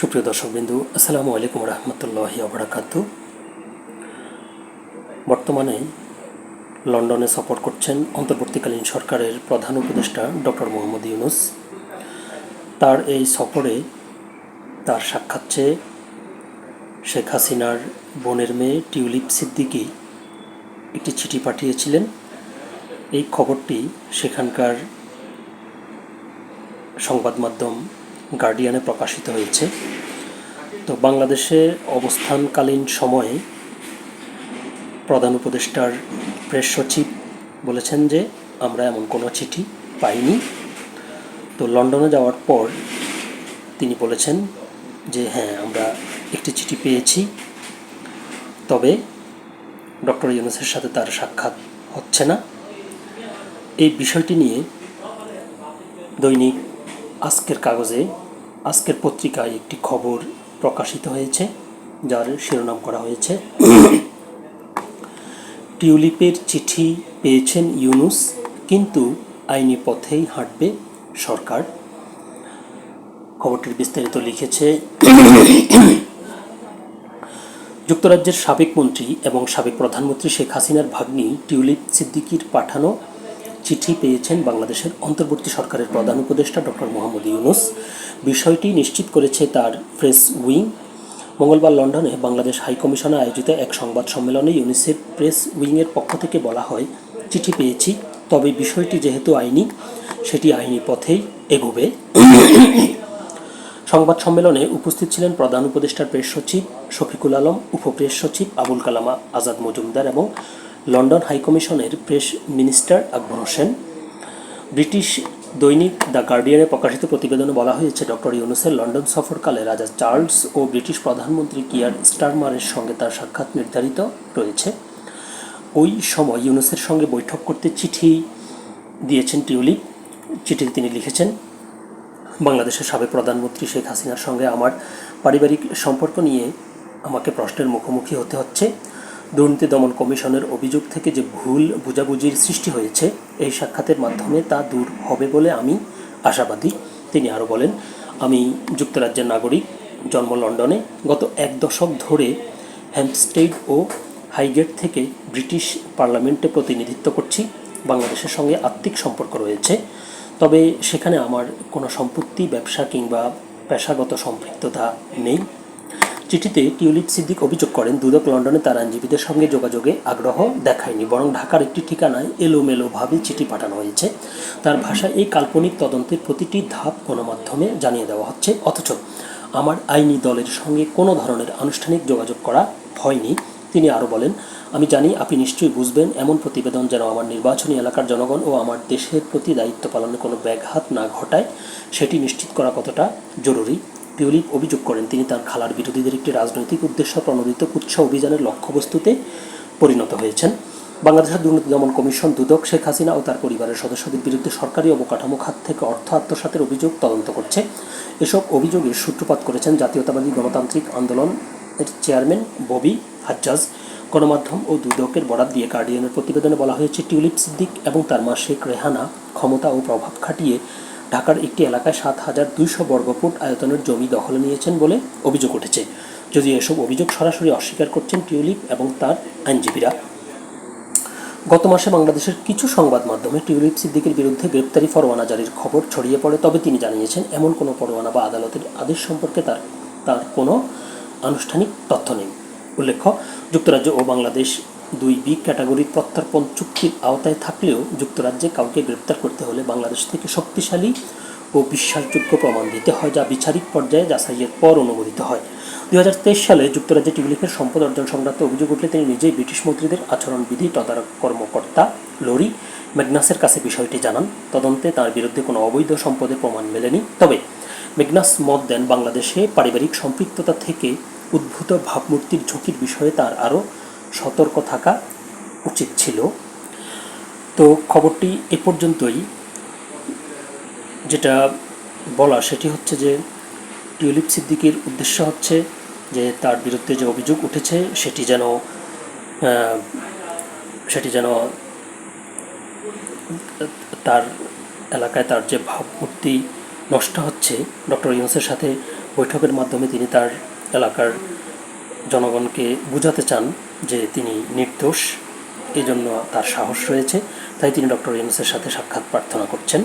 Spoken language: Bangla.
সুপ্রিয় দর্শকবিন্দু, আসসালামু আলাইকুম রহমতুল্লাহি আবরাকাতু বর্তমানে লন্ডনে সফর করছেন অন্তর্বর্তীকালীন সরকারের প্রধান উপদেষ্টা ডক্টর মোহাম্মদ ইউনুস। তার এই সফরে তার সাক্ষাৎ চেয়ে শেখ হাসিনার বোনের মেয়ে টিউলিপ সিদ্দিকি একটি চিঠি পাঠিয়েছিলেন। এই খবরটি সেখানকার সংবাদ মাধ্যম গার্ডিয়ানে প্রকাশিত হয়েছে। তো বাংলাদেশে অবস্থানকালীন সময়ে প্রধান উপদেষ্টার প্রেস সচিব বলেছেন যে, আমরা এমন কোনো চিঠি পাইনি। তো লন্ডনে যাওয়ার পর তিনি বলেছেন যে হ্যাঁ আমরা একটি চিঠি পেয়েছি। তবে ডক্টর ইউনুসের সাথে তার সাক্ষাৎ হচ্ছে না। এই বিষয়টি নিয়ে দৈনিক আজকের কাগজে আজকের পত্রিকায় একটি খবর প্রকাশিত হয়েছে, যার শিরোনাম করা হয়েছে, টিউলিপের চিঠি পেয়েছেন ইউনুস, কিন্তু আইনি পথেই হাঁটবে সরকার। খবরটির বিস্তারিত লিখেছে, যুক্তরাজ্যের সাবেক মন্ত্রী এবং সাবেক প্রধানমন্ত্রী শেখ হাসিনার ভাগ্নি টিউলিপ সিদ্দিকির পাঠানো চিঠি পেয়েছেন বাংলাদেশের অন্তর্বর্তী সরকারের প্রধান উপদেষ্টা ডক্টর মোহাম্মদ ইউনুস। বিষয়টি নিশ্চিত করেছে তার প্রেস উইং। মঙ্গলবার লন্ডনে বাংলাদেশ হাইকমিশনে আয়োজিত এক সংবাদ সম্মেলনে ইউনিসেফ প্রেস উইংয়ের পক্ষ থেকে বলা হয়, চিঠি পেয়েছি, তবে বিষয়টি যেহেতু আইনি, সেটি আইনি পথেই এগোবে। সংবাদ সম্মেলনে উপস্থিত ছিলেন প্রধান উপদেষ্টার প্রেস সচিব শফিকুল আলম উপপ্রেস সচিব আবুল কালামা আজাদ মজুমদার এবং London হাইকমিশনের press minister Akbar Hossain. British দৈনিক দ্য গার্ডিয়ানে প্রকাশিত প্রতিবেদনে বলা হয়েছে, ডক্টর ইউনুসের লন্ডন সফরকালে রাজা চার্লস ও ব্রিটিশ প্রধানমন্ত্রী কিয়ার স্টারমারের সঙ্গে তার সাক্ষাৎ নির্ধারিত রয়েছে। ওই সময় ইউনুসের সঙ্গে বৈঠক করতে চিঠি দিয়েছেন টিউলিপ। চিঠিতে তিনি লিখেছেন, বাংলাদেশের সাবেক প্রধানমন্ত্রী শেখ হাসিনার সঙ্গে আমার পারিবারিক সম্পর্ক নিয়ে আমাকে প্রশ্নের মুখোমুখি হতে হচ্ছে। দুর্নীতি দমন কমিশনের অভিযোগ থেকে যে ভুল বুঝাবুঝির সৃষ্টি হয়েছে, এই সাক্ষাতের মাধ্যমে তা দূর হবে বলে আমি আশাবাদী। তিনি আরও বলেন, আমি যুক্তরাজ্যের নাগরিক, জন্ম লন্ডনে গত এক দশক ধরে হ্যাম্পস্টেড ও হাইগেট থেকে ব্রিটিশ পার্লামেন্টে প্রতিনিধিত্ব করছি, বাংলাদেশের সঙ্গে আত্মিক সম্পর্ক রয়েছে। তবে সেখানে আমার কোনো সম্পত্তি, ব্যবসা কিংবা পেশাগত সম্পৃক্ততা নেই। চিঠিতে টিউলিপ সিদ্দিক অভিযোগ করেন, দুদক লন্ডনে তার আইনজীবীদের সঙ্গে যোগাযোগে আগ্রহ দেখায়নি, বরং ঢাকার একটি ঠিকানায় এলোমেলোভাবে চিঠি পাঠানো হয়েছে। তার ভাষায় এই কাল্পনিক তদন্তের প্রতিটি ধাপ গণমাধ্যমে জানিয়ে দেওয়া হচ্ছে। অথচ আমার আইনি দলের সঙ্গে কোনো ধরনের আনুষ্ঠানিক যোগাযোগ করা হয়নি, তিনি আরও বলেন, আমি জানি আপনি নিশ্চয়ই বুঝবেন, এমন প্রতিবেদন যেন আমার নির্বাচনী এলাকার জনগণ ও আমার দেশের প্রতি দায়িত্ব পালনে কোনো ব্যাঘাত না ঘটায়, সেটি নিশ্চিত করা কতটা জরুরি। টিউলিপ অভিযোগ করেন। তিনি তার খালার বিরোধীদের একটি রাজনৈতিক উদ্দেশ্য প্রণোদিত কুচ্ছা অভিযানের লক্ষ্যবস্তুতে পরিণত হয়েছেন। বাংলাদেশের দুর্নীতি দমন কমিশন দুদক শেখ হাসিনা ও তার পরিবারের সদস্যদের বিরুদ্ধে সরকারি অবকাঠামো খাত থেকে অর্থ আত্মসাতের অভিযোগ তদন্ত করছে। এসব অভিযোগের সূত্রপাত করেছেন জাতীয়তাবাদী গণতান্ত্রিক আন্দোলন এর চেয়ারম্যান ববি হাজ্জাজ। গণমাধ্যম ও দুদকের বরাত দিয়ে গার্ডিয়ানের প্রতিবেদনে বলা হয়েছে, টিউলিপ সিদ্দিক এবং তার মা শেখ রেহানা ক্ষমতা ও প্রভাব খাটিয়ে ঢাকার একটি এলাকায় সাত হাজার দুইশো বর্গফুট আয়তনের জমি দখলে নিয়েছেন বলে অভিযোগ উঠেছে। যদিও এসব অভিযোগ সরাসরি অস্বীকার করছেন টিউলিপ এবং তার আইনজীবীরা। গত মাসে বাংলাদেশের কিছু সংবাদ মাধ্যমে টিউলিপ সিদ্দিকের বিরুদ্ধে গ্রেপ্তারি পরোয়ানা জারির খবর ছড়িয়ে পড়ে, তবে তিনি জানিয়েছেন, এমন কোনো পরোয়ানা বা আদালতের আদেশ সম্পর্কে তার তার কোনো আনুষ্ঠানিক তথ্য নেই। উল্লেখ্য, যুক্তরাজ্য ও বাংলাদেশ দুই বি ক্যাটাগরির প্রত্যর্পণ চুক্তির আওতায় থাকলেও যুক্তরাজ্যে কাউকে গ্রেপ্তার করতে হলে বাংলাদেশ থেকে শক্তিশালী ও বিশ্বাসযোগ্য প্রমাণ দিতে হয়, যা বিচারিক পর্যায়ে যাচাইয়ের পর অনুমোদিত হয়। দুই হাজার তেইশ সালে যুক্তরাজ্যে টিউলিপের সম্পদ অর্জন সংক্রান্ত অভিযোগ উঠলে তিনি নিজেই ব্রিটিশ মন্ত্রীদের আচরণবিধি, তদারক কর্মকর্তা লরি ম্যাগনাসের কাছে বিষয়টি জানান। তদন্তে তার বিরুদ্ধে কোনো অবৈধ সম্পদের প্রমাণ মেলেনি। তবে মেগনাস মত দেন, বাংলাদেশে পারিবারিক সম্পৃক্ততা থেকে উদ্ভূত ভাবমূর্তির ঝুঁকির বিষয়ে তার আরও সতর্ক থাকা উচিত ছিল। তো খবরটি এ পর্যন্তই। যেটা বলা, সেটি হচ্ছে যে টিউলিপ সিদ্দিকির উদ্দেশ্য হচ্ছে যে তার বিরুদ্ধে যে অভিযোগ উঠেছে, সেটি যেন সেটি যেন তার এলাকায় তার যে ভাবমূর্তি নষ্ট হচ্ছে, ডক্টর ইউনুসের সাথে বৈঠকের মাধ্যমে তিনি তার এলাকার জনগণকে বুঝাতে চান যে তিনি নির্দোষ এই জন্য তার সাহস রয়েছে। তাই তিনি ডক্টর ইউনুসের সাথে সাক্ষাৎ প্রার্থনা করছেন।